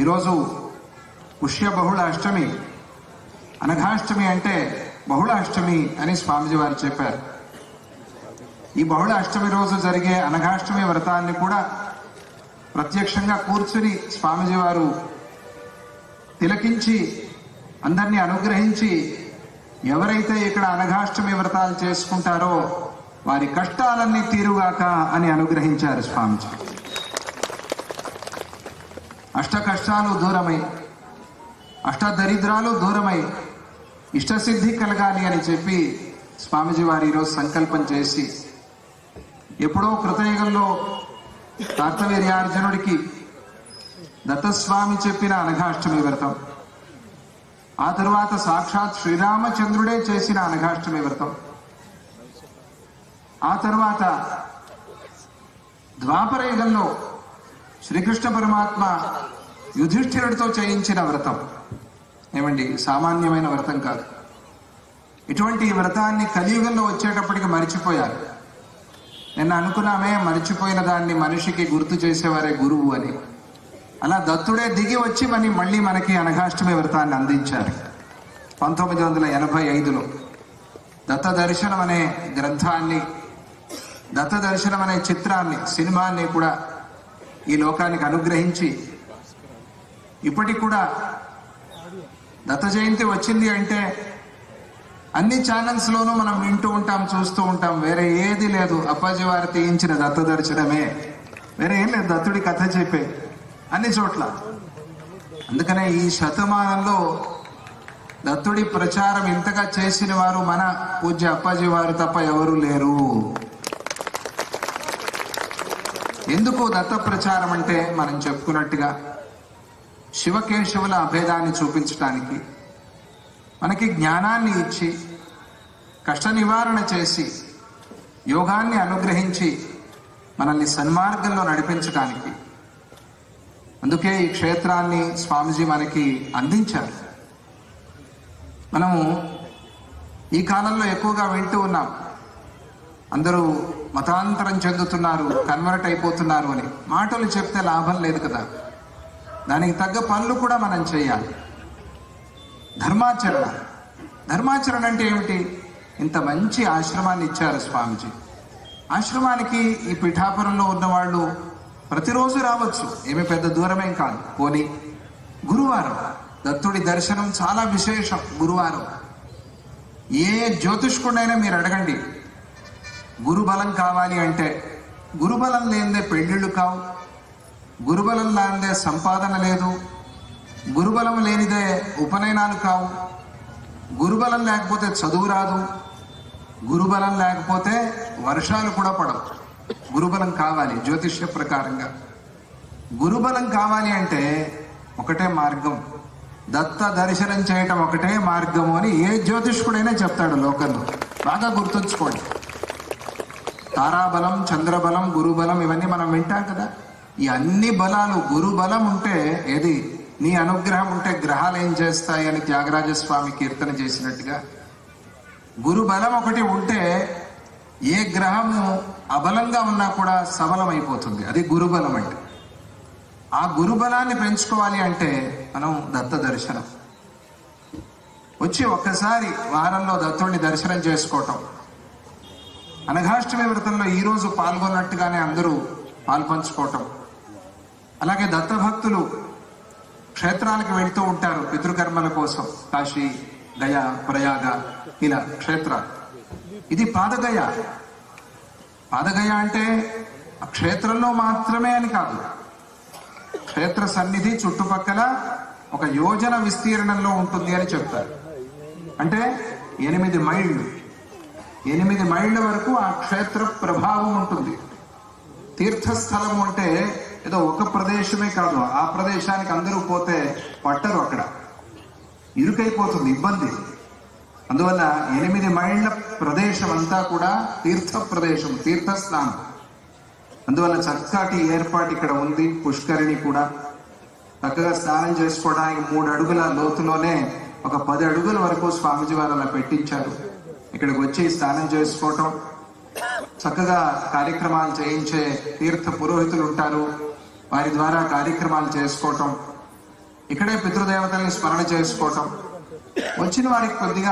ఈరోజు పుష్య బహుళ అష్టమి అనఘాష్టమి అంటే బహుళ అష్టమి అని స్వామిజీ వారు చెప్పారు. ఈ బహుళ అష్టమి రోజు జరిగే అనఘాష్టమి వ్రతాన్ని కూడా ప్రత్యక్షంగా కూర్చుని స్వామిజీ వారు తిలకించి అందరినీ అనుగ్రహించి ఎవరైతే ఇక్కడ అనఘాష్టమి వ్రతాలు చేసుకుంటారో వారి కష్టాలన్నీ తీరుగాక అని అనుగ్రహించారు స్వామిజీ. అష్ట కష్టాలు దూరమై అష్ట దరిద్రాలు దూరమై ఇష్టసిద్ధి కలగాలి అని చెప్పి స్వామిజీ వారు ఈరోజు సంకల్పం చేసి ఎప్పుడో కృతయుగంలో కార్తవీర్యార్జునుడికి దత్తస్వామి చెప్పిన అనఘాష్టమి వ్రతం ఆ తరువాత సాక్షాత్ శ్రీరామచంద్రుడే చేసిన అనఘాష్టమి వ్రతం ఆ తర్వాత ద్వాపరయుగంలో శ్రీకృష్ణ పరమాత్మ యుధిష్ఠిరుడితో చేయించిన వ్రతం. ఏమండి? సామాన్యమైన వ్రతం కాదు. ఇటువంటి వ్రతాన్ని కలియుగంలో వచ్చేటప్పటికి మరిచిపోయారు. నిన్న అనుకున్నామే మరిచిపోయిన దాన్ని మనిషికి గుర్తు చేసేవారే గురువు అని. అలా దత్తుడే దిగి వచ్చి మని మళ్ళీ మనకి అనఘాష్టమి వ్రతాన్ని అందించారు. పంతొమ్మిది వందల ఎనభై ఐదులో. దత్త దర్శనం అనే గ్రంథాన్ని దత్త దర్శనం అనే చిత్రాన్ని సినిమాని కూడా ఈ లోకానికి అనుగ్రహించి ఇప్పటికి కూడా దత్త జయంతి వచ్చింది అంటే అన్ని ఛానల్స్ లోనూ మనం వింటూ ఉంటాం చూస్తూ ఉంటాం. వేరే ఏది లేదు. అప్పాజీ వారు తీయించిన దత్త దర్శనమే. వేరే ఏం లేదు. దత్తుడి కథ చెప్పే అన్ని చోట్ల. అందుకనే ఈ శతమానంలో దత్తుడి ప్రచారం ఇంతగా చేసిన వారు మన పూజ్య అప్పాజీ వారు తప్ప ఎవరూ లేరు. ఎందుకు దత్త ప్రచారం అంటే మనం చెప్పుకున్నట్టుగా శివకేశవుల అభేదాన్ని చూపించడానికి మనకి జ్ఞానాన్ని ఇచ్చి కష్ట నివారణ చేసి యోగాన్ని అనుగ్రహించి మనల్ని సన్మార్గంలో నడిపించడానికి అందుకే ఈ క్షేత్రాన్ని స్వామిజీ మనకి అందించారు. మనము ఈ కాలంలో ఎక్కువగా వింటూ ఉన్నాం. అందరూ మతాంతరం చెందుతున్నారు కన్వర్ట్ అయిపోతున్నారు అని. మాటలు చెప్తే లాభం లేదు కదా. దానికి తగ్గ పనులు కూడా మనం చేయాలి. ధర్మాచరణ. ధర్మాచరణ అంటే ఏమిటి? ఇంత మంచి ఆశ్రమాన్ని ఇచ్చారు స్వామిజీ. ఆశ్రమానికి ఈ పిఠాపురంలో ఉన్నవాళ్ళు ప్రతిరోజు రావచ్చు. ఏమి పెద్ద దూరమేం కాదు. పోనీ గురువారం. దత్తుడి దర్శనం చాలా విశేషం గురువారం. ఏ జ్యోతిష్కుడైనా మీరు అడగండి. గురుబలం కావాలి అంటే గురుబలం లేనిదే పెళ్ళిళ్ళు కావు. గురుబలం లేనిదే సంపాదన లేదు. గురుబలం లేనిదే ఉపనయనాలు కావు. గురుబలం లేకపోతే చదువు రాదు. గురుబలం లేకపోతే వర్షాలు కూడా పడవు. గురుబలం కావాలి జ్యోతిష్య ప్రకారంగా. గురుబలం కావాలి అంటే ఒకటే మార్గం. దత్త దర్శనం చేయటం ఒకటే మార్గము అని ఏ జ్యోతిష్కుడైనా చెప్తాడు లోకంలో. బాగా గుర్తుంచుకోండి. తారాబలం చంద్రబలం గురుబలం ఇవన్నీ మనం వింటాం కదా. ఈ అన్ని బలాలు గురు బలం ఉంటే ఏది? నీ అనుగ్రహం ఉంటే గ్రహాలు ఏం చేస్తాయి అని త్యాగరాజ స్వామి కీర్తన చేసినట్టుగా. గురు బలం ఒకటి ఉంటే ఏ గ్రహము అబలంగా ఉన్నా కూడా సబలం అయిపోతుంది అది గురుబలం అంటే. ఆ గురుబలాన్ని పెంచుకోవాలి అంటే మనం దత్త దర్శనం. వచ్చి ఒక్కసారి వారంలో దత్తుడిని దర్శనం చేసుకోవటం. అనఘాష్టమి వ్రతంలో ఈ రోజు పాల్గొన్నట్టుగానే అందరూ పాల్పంచుకోవటం. అలాగే దత్తభక్తులు క్షేత్రాలకు వెళ్తూ ఉంటారు పితృకర్మల కోసం. కాశీ గయ ప్రయాగ ఇలా క్షేత్రాలు. ఇది పాదగయ. పాదగయ అంటే క్షేత్రంలో మాత్రమే అని కాదు. క్షేత్ర సన్నిధి చుట్టుపక్కల ఒక యోజన విస్తీర్ణంలో ఉంటుంది అని చెప్తారు. అంటే ఎనిమిది మైళ్ళు. ఎనిమిది మైళ్ళ వరకు ఆ క్షేత్ర ప్రభావం ఉంటుంది. తీర్థస్థలం అంటే ఏదో ఒక ప్రదేశమే కాదు. ఆ ప్రదేశానికి అందరూ పోతే పట్టరు అక్కడ. ఇరుకైపోతుంది ఇబ్బంది. అందువల్ల ఎనిమిది మైళ్ళ ప్రదేశం అంతా కూడా తీర్థ ప్రదేశం తీర్థస్నానం అందువల్ల చక్కటి ఏర్పాటు ఇక్కడ ఉంది పుష్కరిణి కూడా. చక్కగా స్నానం చేసుకోవడానికి మూడు అడుగుల లోతులోనే ఒక పది అడుగుల వరకు స్వామిజీ వారు అలా పెట్టించారు. ఇక్కడికి వచ్చి స్నానం చేసుకోవటం చక్కగా కార్యక్రమాలు చేయించే తీర్థ పురోహితులు ఉంటారు. వారి ద్వారా కార్యక్రమాలు చేసుకోవటం ఇక్కడే పితృదేవతల్ని స్మరణ చేసుకోవటం వచ్చిన వారికి కొద్దిగా